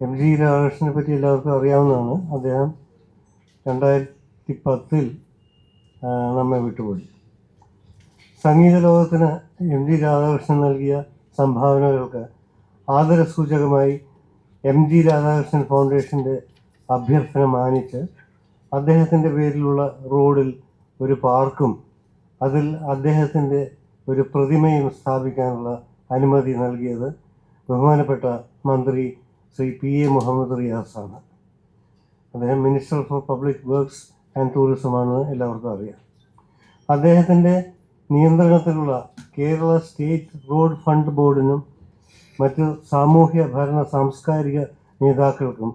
M G രാധാകൃഷ്ണനെ പറ്റി എല്ലാവർക്കും അറിയാവുന്നതാണ്. അദ്ദേഹം രണ്ടായിരത്തി പത്തിൽ നമ്മെ വിട്ടുപോയി. സംഗീത ലോകത്തിന് എം ജി രാധാകൃഷ്ണൻ നൽകിയ സംഭാവനകൾക്ക് ആദരസൂചകമായി എം ജി രാധാകൃഷ്ണൻ ഫൗണ്ടേഷന്റെ അഭ്യർത്ഥന മാനിച്ച് അദ്ദേഹത്തിന്റെ പേരിലുള്ള റോഡിൽ ഒരു പാർക്കും അതിൽ അദ്ദേഹത്തിന്റെ ഒരു പ്രതിമയും സ്ഥാപിക്കാനുള്ള അനുമതി നൽകിയത് ബഹുമാനപ്പെട്ട മന്ത്രി ശ്രീ പി എ മുഹമ്മദ് റിയാസാണ്. അദ്ദേഹം minister for public works and ടൂറിസമാണ് എല്ലാവർക്കും അറിയാം. അദ്ദേഹത്തിന്റെ നിയന്ത്രണത്തിലുള്ള കേരള സ്റ്റേറ്റ് റോഡ് ഫണ്ട് ബോർഡിനും മറ്റ് സാമൂഹ്യ ഭരണ സാംസ്കാരിക നേതാക്കൾക്കും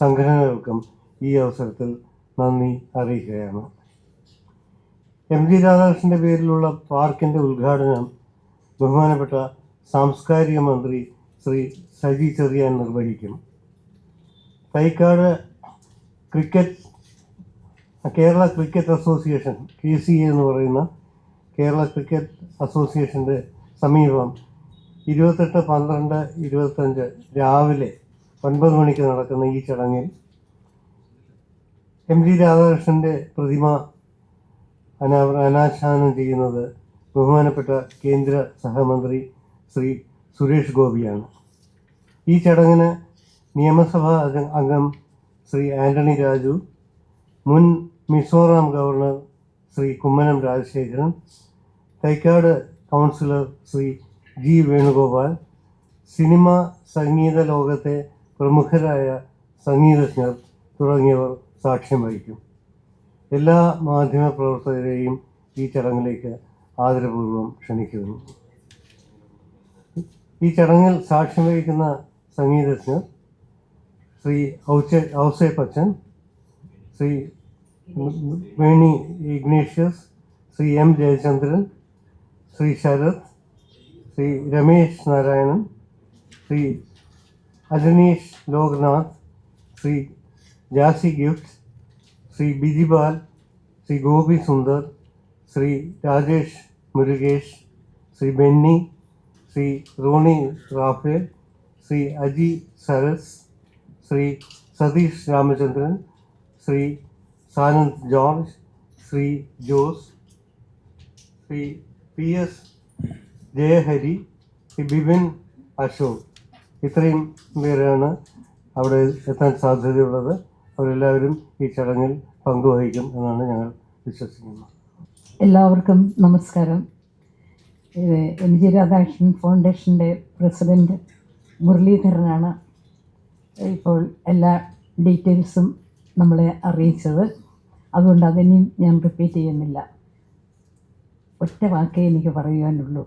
സംഘടനകൾക്കും ഈ അവസരത്തിൽ നന്ദി അറിയിക്കുകയാണ്. എം ജി രാധാകൃഷ്ണന്റെ പേരിലുള്ള പാർക്കിന്റെ ഉദ്ഘാടനം ബഹുമാനപ്പെട്ട സാംസ്കാരിക മന്ത്രി ശ്രീ സജി ചെറിയാൻ നിർവഹിക്കും. Thycaud cricket Kerala cricket association K C A എന്ന് പറയുന്ന കേരള ക്രിക്കറ്റ് അസോസിയേഷന്റെ സമീപം ഇരുപത്തെട്ട് പന്ത്രണ്ട് ഇരുപത്തഞ്ച് രാവിലെ ഒൻപത് മണിക്ക് നടക്കുന്ന ഈ ചടങ്ങിൽ എം ജി രാധാകൃഷ്ണന്റെ പ്രതിമ അനാ അനാച്ഛാദനം ചെയ്യുന്നത് ബഹുമാനപ്പെട്ട കേന്ദ്ര സഹമന്ത്രി ശ്രീ സുരേഷ് ഗോപിയാണ്. ഈ ചടങ്ങിന് നിയമസഭാ അംഗം ശ്രീ ആന്റണി രാജു മുൻ Mizoram governor Shri Kummanam Rajasekharan Thycaud councillor Shri G Venugopal cinema സംഗീത ലോകത്തെ പ്രമുഖരായ സംഗീതജ്ഞർ തുടങ്ങിയവർ സാക്ഷ്യം വഹിക്കും. എല്ലാ മാധ്യമ പ്രവർത്തകരെയും ഈ ചടങ്ങിലേക്ക് ആദരപൂർവം ക്ഷണിക്കുന്നു. ഈ ചടങ്ങിൽ സാക്ഷ്യം വഹിക്കുന്ന സംഗീതജ്ഞർ Shri Ouse Ouseppachan Shri Veni Ignatius Shri M Jayachandran Shri Sharreth Shri Ramesh Narayan Shri Ajaneesh Loknath Shri Jassie Gift Shri Bijibal Shri Gopi Sundar Shri Rajesh Murugesh Shri Benny Shri Rony Raphael Shri Aji Saras Shri Satheesh Ramachandran Shri Sanand George Shri Jose Shri P S Jayahari Bipin Ashok. ഇത്രയും പേരാണ് അവിടെ എത്താൻ സാധ്യതയുള്ളത്. അവരെല്ലാവരും ഈ ചടങ്ങിൽ പങ്കുവഹിക്കും എന്നാണ് ഞങ്ങൾ വിശ്വസിക്കുന്നത്. എല്ലാവർക്കും നമസ്കാരം. എം ജി രാധാകൃഷ്ണൻ ഫൗണ്ടേഷന്റെ പ്രസിഡന്റ് മുരളീധരനാണ് ഇപ്പോൾ എല്ലാ ഡീറ്റെയിൽസും നമ്മളെ അറിയിച്ചത്. അതുകൊണ്ട് അതിനെയും ഞാൻ റിപ്പീറ്റ് ചെയ്യുന്നില്ല. ഒറ്റ വാക്കേ എനിക്ക് പറയുവാനുള്ളൂ.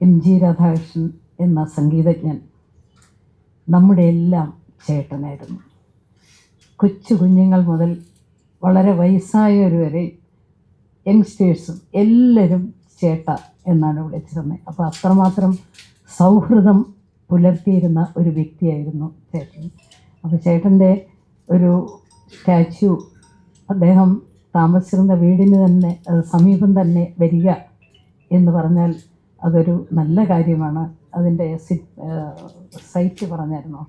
എം ജി രാധാകൃഷ്ണൻ എന്ന സംഗീതജ്ഞൻ നമ്മുടെ എല്ലാം ചേട്ടനായിരുന്നു. കൊച്ചു കുഞ്ഞുങ്ങൾ മുതൽ വളരെ വയസ്സായവർ വരെ യങ്സ്റ്റേഴ്സും എല്ലാവരും ചേട്ട എന്നാണ് വിളിച്ചിരുന്നത്. അപ്പോൾ അത്രമാത്രം സൗഹൃദം പുലർത്തിയിരുന്ന ഒരു വ്യക്തിയായിരുന്നു ചേട്ടൻ. അപ്പോൾ ചേട്ടന്റെ ഒരു സ്റ്റാച്യു അദ്ദേഹം താമസിച്ചിരുന്ന വീടിന് തന്നെ സമീപം തന്നെ വരിക എന്ന് പറഞ്ഞാൽ അതൊരു നല്ല കാര്യമാണ്. അതിന്റെ സൈറ്റ് പറഞ്ഞായിരുന്നു?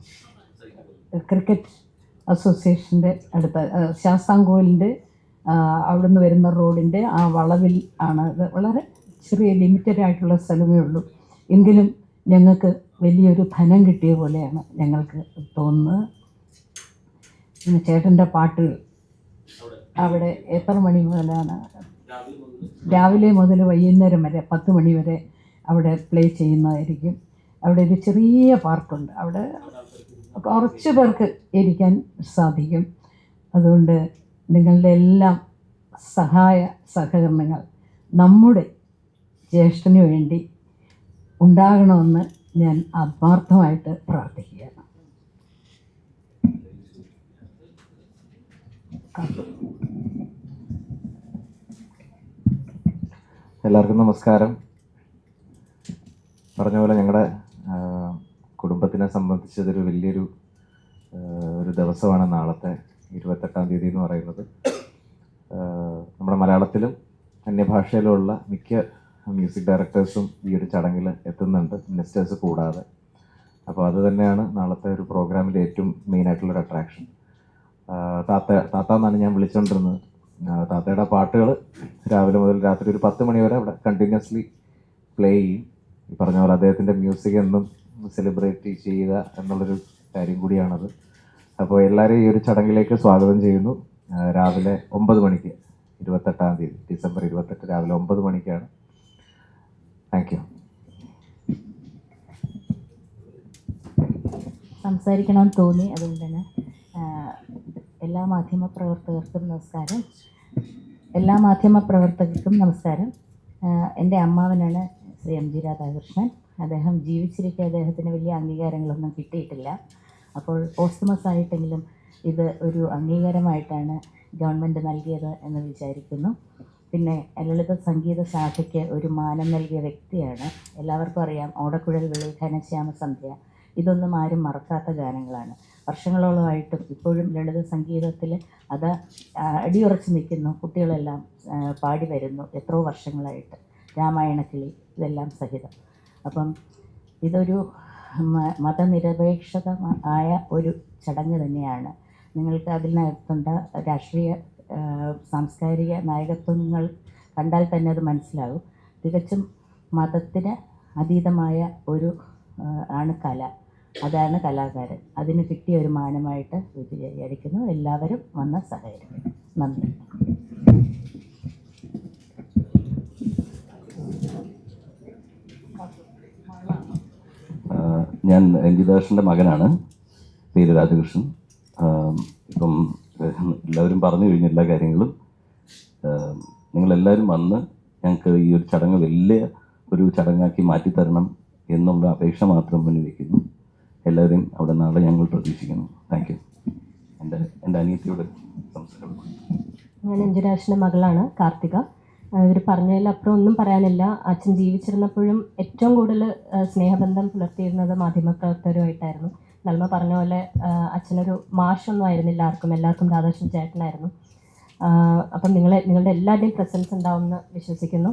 ക്രിക്കറ്റ് അസോസിയേഷന്റെ അടുത്ത ആ, ശാസ്താംകോവിലിന്റെ അവിടുന്ന് വരുന്ന റോഡിന്റെ ആ വളവിൽ ആണ്. വളരെ ചെറിയ ലിമിറ്റഡ് ആയിട്ടുള്ള സ്ഥലമേ ഉള്ളൂ. എങ്കിലും ഞങ്ങൾക്ക് വലിയൊരു ധനം കിട്ടിയ പോലെയാണ് ഞങ്ങൾക്ക് തോന്നുന്നത്. പിന്നെ ചേട്ടന്റെ പാട്ട് അവിടെ എത്ര മണി മുതലാണ്? രാവിലെ മുതൽ വൈകുന്നേരം വരെ പത്ത് മണി വരെ അവിടെ പ്ലേ ചെയ്യുന്നതായിരിക്കും. അവിടെ ഒരു ചെറിയ പാർക്കുണ്ട്. അവിടെ കുറച്ച് പേർക്ക് ഇരിക്കാൻ സാധിക്കും. അതുകൊണ്ട് നിങ്ങളുടെ എല്ലാം സഹായ സഹകരണങ്ങൾ നമ്മുടെ ജ്യേഷ്ഠന് വേണ്ടി ഉണ്ടാകണമെന്ന് ഞാൻ ആത്മാർത്ഥമായിട്ട് പ്രാർത്ഥിക്കുകയാണ്. എല്ലാവർക്കും നമസ്കാരം. പറഞ്ഞ പോലെ ഞങ്ങളുടെ കുടുംബത്തിനെ സംബന്ധിച്ച് ഇതൊരു വലിയൊരു ഒരു ദിവസമാണ് നാളത്തെ ഇരുപത്തെട്ടാം തീയതി എന്ന് പറയുന്നത്. നമ്മുടെ മലയാളത്തിലും അന്യഭാഷയിലുമുള്ള മിക്ക മ്യൂസിക് ഡയറക്ടേഴ്സും ഈ ഒരു ചടങ്ങിൽ എത്തുന്നുണ്ട് മിനിസ്റ്റേഴ്സ് കൂടാതെ. അപ്പോൾ അത് തന്നെയാണ് നാളത്തെ ഒരു പ്രോഗ്രാമിന്റെ ഏറ്റവും മെയിനായിട്ടുള്ളൊരു അട്രാക്ഷൻ താത്ത താത്ത എന്നാണ് ഞാൻ വിളിച്ചുകൊണ്ടിരുന്നത്. താത്തയുടെ പാട്ടുകൾ രാവിലെ മുതൽ രാത്രി ഒരു പത്ത് മണി വരെ അവിടെ കണ്ടിന്യൂസ്ലി പ്ലേ ചെയ്യും. ഈ പറഞ്ഞ പോലെ അദ്ദേഹത്തിന്റെ മ്യൂസിക് എന്നും സെലിബ്രേറ്റ് ചെയ്യുക എന്നുള്ളൊരു കാര്യം കൂടിയാണത്. അപ്പോൾ എല്ലാവരെയും ഈ ഒരു ചടങ്ങിലേക്ക് സ്വാഗതം ചെയ്യുന്നു. രാവിലെ ഒമ്പത് മണിക്ക് ഇരുപത്തെട്ടാം തീയതി ഡിസംബർ ഇരുപത്തെട്ട് രാവിലെ ഒമ്പത് മണിക്കാണ് താങ്ക് യു സംസാരിക്കണമെന്ന് തോന്നി അതുകൊണ്ട് തന്നെ എല്ലാ മാധ്യമ പ്രവർത്തകർക്കും നമസ്കാരം. എല്ലാ മാധ്യമ പ്രവർത്തകർക്കും നമസ്കാരം. എന്റെ അമ്മാവനാണ് ശ്രീ എം ജി രാധാകൃഷ്ണൻ. അദ്ദേഹം ജീവിച്ചിരിക്കെ അദ്ദേഹത്തിന് വലിയ അംഗീകാരങ്ങളൊന്നും കിട്ടിയിട്ടില്ല. അപ്പോൾ പോസ്റ്റ്മസ് ആയിട്ടെങ്കിലും ഇത് ഒരു അംഗീകാരമായിട്ടാണ് ഗവൺമെന്റ് നൽകിയത് എന്ന് വിചാരിക്കുന്നു. പിന്നെ ലളിത സംഗീത ശാഖയ്ക്ക് ഒരു മാനം നൽകിയ വ്യക്തിയാണ്. എല്ലാവർക്കും അറിയാം ഓടക്കുഴൽ വിളി ഘനശ്യാമ സന്ധ്യ. ഇതൊന്നും ആരും മറക്കാത്ത ഗാനങ്ങളാണ്. വർഷങ്ങളോളമായിട്ടും ഇപ്പോഴും ലളിത സംഗീതത്തിൽ അത് അടിയുറച്ച് നിൽക്കുന്നു. കുട്ടികളെല്ലാം പാടി വരുന്നു. എത്രയോ വർഷങ്ങളായിട്ട്. രാമായണക്കിളി ഇതെല്ലാം സഹിതം. അപ്പം ഇതൊരു മതനിരപേക്ഷത ആയ ഒരു ചടങ്ങ് തന്നെയാണ്. നിങ്ങൾക്ക് അതിനകത്തുണ്ട രാഷ്ട്രീയ സാംസ്കാരിക നായകത്വങ്ങൾ കണ്ടാൽ തന്നെ അത് മനസ്സിലാകും. തികച്ചും മതത്തിന് അതീതമായ ഒരു ആണ് കല. അതാണ് കലാകാരൻ. അതിന് കിട്ടിയ ഒരു മാനമായിട്ട് വിചാരിക്കുന്നു. എല്ലാവരും വന്ന സഹകരിക്കും. നന്ദി. ഞാൻ രഞ്ജിതാഷിന്റെ മകനാണ്. പേര് രാധാകൃഷ്ണൻ. ആം, ഇപ്പം എല്ലാവരും പറഞ്ഞു കഴിഞ്ഞ എല്ലാ കാര്യങ്ങളും നിങ്ങളെല്ലാവരും വന്ന് ഞങ്ങൾക്ക് ഈ ഒരു ചടങ്ങ് വലിയ ഒരു ചടങ്ങാക്കി മാറ്റിത്തരണം എന്നുള്ള അപേക്ഷ മാത്രം മുന്നിൽ വയ്ക്കുന്നു എല്ലാവരും അവിടെ നാളെ ഞങ്ങൾ പ്രതീക്ഷിക്കുന്നു. താങ്ക് യു എന്റെ എന്റെ അനിയത്തിയോട് സംസാരം. ഞാൻ അഞ്ജുരാഷിന്റെ മകളാണ് കാർത്തിക. ഇവർ പറഞ്ഞതിലപ്പുറം ഒന്നും പറയാനില്ല. അച്ഛൻ ജീവിച്ചിരുന്നപ്പോഴും ഏറ്റവും കൂടുതൽ സ്നേഹബന്ധം പുലർത്തിയിരുന്നത് മാധ്യമപ്രവർത്തകരുമായിട്ടായിരുന്നു. നന്മ പറഞ്ഞ പോലെ അച്ഛനൊരു മാഷൊന്നും ആയിരുന്നില്ല. ആർക്കും എല്ലാവർക്കും രാധാകൃഷ്ണൻ ചേട്ടനായിരുന്നു. അപ്പം നിങ്ങളെ നിങ്ങളുടെ എല്ലാവരുടെയും പ്രസൻസ് ഉണ്ടാവുമെന്ന് വിശ്വസിക്കുന്നു.